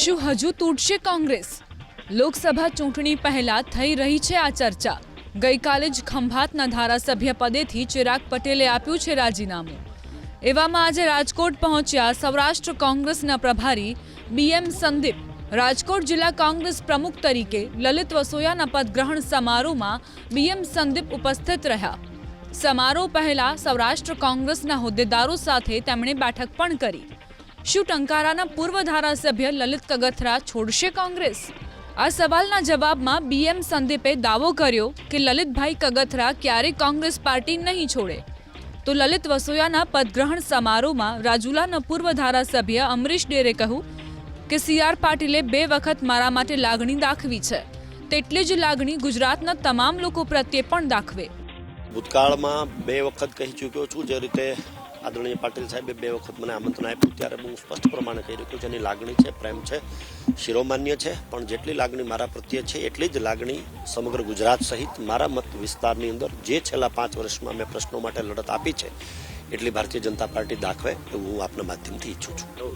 શું હજુ તૂટશે કોંગ્રેસ? લોકસભા ચૂંટણી પહેલા થઈ રહી છે આ ચર્ચા. ગઈકાલે જ ખંભાતના ધારાસભ્ય પદેથી ચિરાગ પટેલે આપ્યું છે રાજીનામું. એવામાં આજે રાજકોટ પહોંચ્યા સૌરાષ્ટ્ર કોંગ્રેસના પ્રભારી બીએમ સંદીપ. રાજકોટ જિલ્લા કોંગ્રેસ પ્રમુખ તરીકે લલિત વસોયાના પદગ્રહણ સમારોહમાં બીએમ સંદીપ ઉપસ્થિત રહ્યા. સમારોહ પહેલા સૌરાષ્ટ્ર કોંગ્રેસના હોદ્દેદારો સાથે તેમણે બેઠક પણ કરી. શું ટંકારાના પૂર્વ ધારાસભ્ય લલિત કગથરા છોડશે કોંગ્રેસ? આ સવાલના જવાબમાં બીએમ સંદીપે દાવો કર્યો કે લલિતભાઈ કગથરા ક્યારેય કોંગ્રેસ પાર્ટી નહીં છોડે. તો લલિત વસોયાના પદગ્રહણ સમારોહમાં રાજુલાના પૂર્વ ધારાસભ્ય અમરીશ ડેરે કહ્યું કે સી આર પાટીલે બે વખત મારા માટે લાગણી દાખવી છે. તેટલી જ લાગણી ગુજરાતના તમામ લોકો પ્રત્યે પણ દાખવે. ભૂતકાળમાં બે વખત કહી ચૂક્યો છું. જે રીતે આદરણીય પાટીલ સાહેબે બે વખત મને આમંત્રણ આપ્યું, ત્યારે હું સ્પષ્ટ પ્રમાણે કહી રહ્યો છું જેની લાગણી છે, પ્રેમ છે, શિરોમાન્ય છે. પણ જેટલી લાગણી મારા પ્રત્યે છે, એટલી જ લાગણી સમગ્ર ગુજરાત સહિત મારા મત વિસ્તારની અંદર જે છેલ્લા પાંચ વર્ષમાં મેં પ્રશ્નો માટે લડત આપી છે, એટલી ભારતીય જનતા પાર્ટી દાખવે એવું હું આપના માધ્યમથી ઈચ્છું છું.